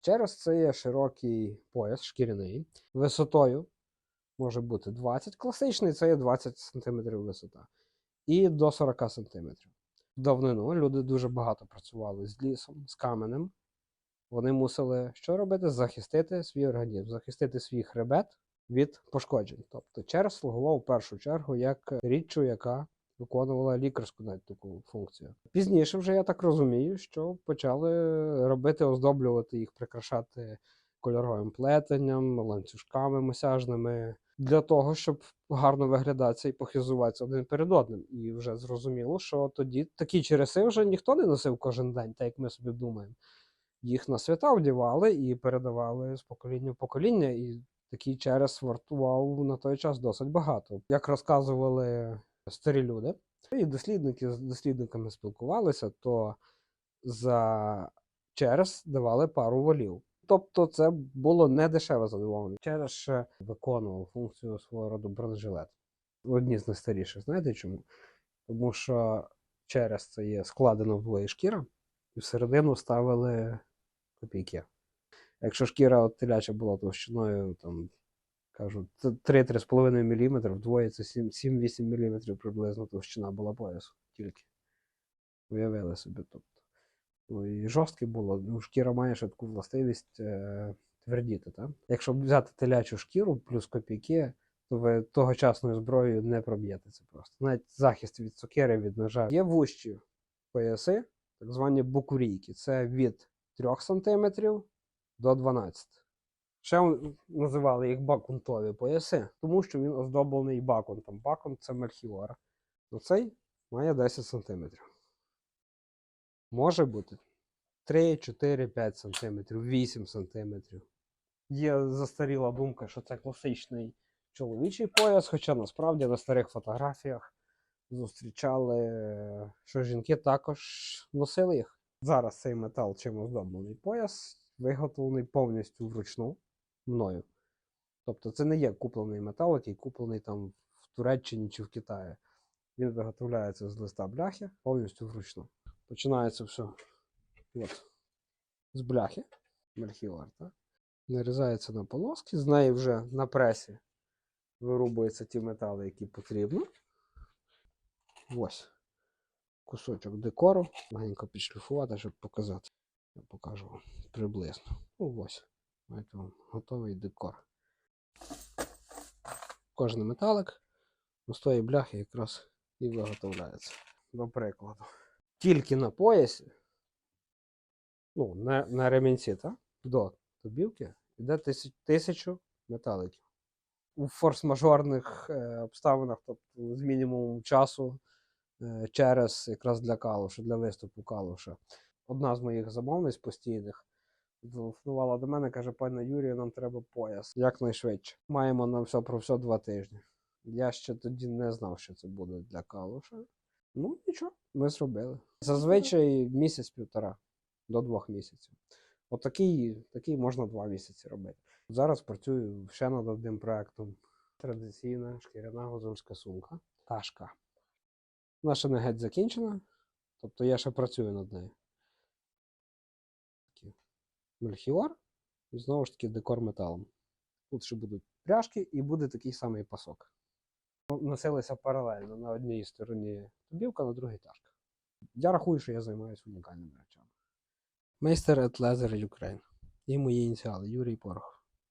Через це є широкий пояс шкіряний, висотою може бути 20. Класичний це є 20 см висота. І до 40 см. Давнину люди дуже багато працювали з лісом, з каменем. Вони мусили що робити? Захистити свій організм, захистити свій хребет від пошкоджень. Тобто черв слугував в першу чергу як річчю, яка виконувала лікарську навіть таку функцію. Пізніше вже я так розумію, що почали робити, оздоблювати їх, прикрашати кольоровим плетенням, ланцюжками мосяжними для того, щоб гарно виглядатися і похизуватися один перед одним. І вже зрозуміло, що тоді такі череси вже ніхто не носив кожен день, так як ми собі думаємо. Їх на свята вдівали і передавали з покоління в покоління. І такий черес вартував на той час досить багато. Як розказували старі люди, і дослідники з дослідниками спілкувалися, то за черес давали пару волів. Тобто це було не дешеве задоволення. Через ще виконував функцію свого роду бронежилет. Одні з найстаріших. Знаєте чому? Тому що через це є складено вдвоє шкіра, і всередину ставили копійки. Якщо шкіра от теляча була товщиною, там, кажу, 3-3,5 мм, вдвоє це 7-8 мм приблизно товщина була поясу тільки. Уявили собі. Тобто. Ну, і жорстке було. Ну, шкіра має ще таку властивість е, твердіти. Так? Якщо взяти телячу шкіру плюс копійки, то ви тогочасною зброєю не проб'єте це просто. Навіть захист від цукери, від ножа. Є вущі пояси, так звані букурійки. Це від 3 см до 12 Ще називали їх бакунтові пояси, тому що він оздоблений бакунтом. Бакунт це мельхіор. Ну цей має 10 см. Може бути 3, 4, 5 см, 8 см. Є застаріла думка, що це класичний чоловічий пояс, хоча насправді на старих фотографіях зустрічали, що жінки також носили їх. Зараз цей метал чим оздоблений пояс виготовлений повністю вручну мною. Тобто це не є куплений метал, який куплений там в Туреччині чи в Китаї. Він виготовляється з листа бляхи повністю вручну. Починається все от, з бляхи, мельхіор, так? нарізається на полоски, з неї вже на пресі вирубуються ті метали, які потрібно. Ось кусочок декору. Легенько підшліфувати, щоб показати. Я покажу вам приблизно. Ось. Маєте готовий декор. Кожен металик з тої бляхи якраз і виготовляється. До прикладу. Тільки на поясі, ну, на, на ремінці, так? До тобівки йде тисяч, тисячу металиків. У форс-мажорних е, обставинах, тобто з мінімумом часу, е, через якраз для калуша, для виступу калуша. Одна з моїх замовниць постійних зателефонувала до мене, каже: пане Юрію, нам треба пояс якнайшвидше. Маємо на все про все два тижні. Я ще тоді не знав, що це буде для калуша. Ну, нічого, ми зробили. Зазвичай місяць-півтора до двох місяців. Отакий такий можна два місяці робити. Зараз працюю ще над одним проектом. Традиційна шкіряна гузульська сумка. Ташка. Ще не геть закінчена, тобто я ще працюю над нею. Мельхіор і знову ж таки декор металом. Тут ще будуть пряжки і буде такий самий пасок. Носилися паралельно на одній стороні тубівка, на другій ташка. Я рахую, що я займаюся унікальними речами. Мейстер at Юкрейн. І мої ініціали Юрій Порох.